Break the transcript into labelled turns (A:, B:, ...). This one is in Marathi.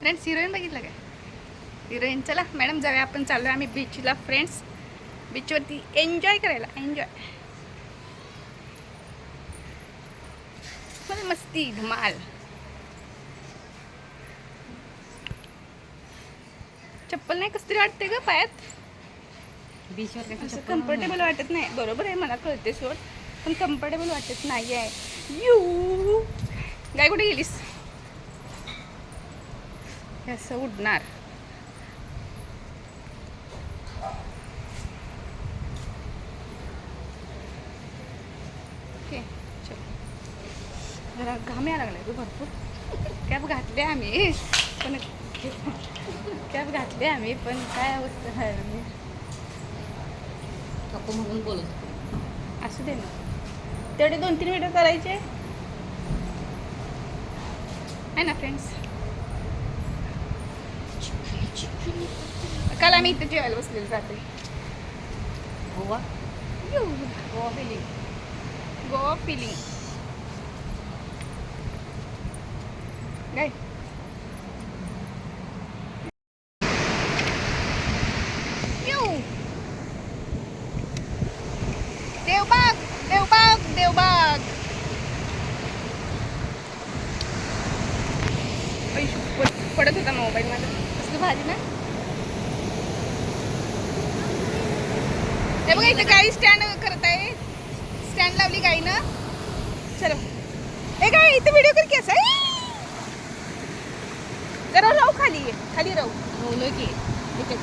A: फ्रेंड्स हिरोईन बघितलं काय? हिरोईन चला मॅडम जाऊया आपण चाललोय आम्ही बीचला फ्रेंड्स बीचवरती एन्जॉय करायला एन्जॉय फुल मस्ती धमाल. चप्पल नाही कसतरी वाटते ग पायात?
B: बीचवर
A: असं कम्फर्टेबल वाटत नाही. बरोबर आहे मला कळते सोड. पण कम्फर्टेबल वाटत नाही आहे यू गाय कुठे गेलीस? हे असं उडणार. ओके चल. जरा घाम यायला लागलाय ग भरपूर. कॅब घातले आम्ही पण कॅब घातले आम्ही पण काय अवस्था आहे
B: काकू म्हणून बोलत
A: असू दे ना. तेवढे दोन तीन व्हिडिओ करायचे आहे ना फ्रेंड्स काल आम्ही इथं जेवायला बसलेलो रात्री.
B: Goa?
A: You,
B: Goa feeling
A: Goa feeling काय? यू. देवबाग देवबाग देवबाग पडत होता मोबाईल माझा. भारी ना? हे बघा इथं गाडी स्टँड करत आहे स्टँड लावली गाई ना चलो. ए गाई इथं व्हिडिओ कर की असं. आई! जरा राहू खाली. खाली राहू.
B: ठेवलं की. इथे.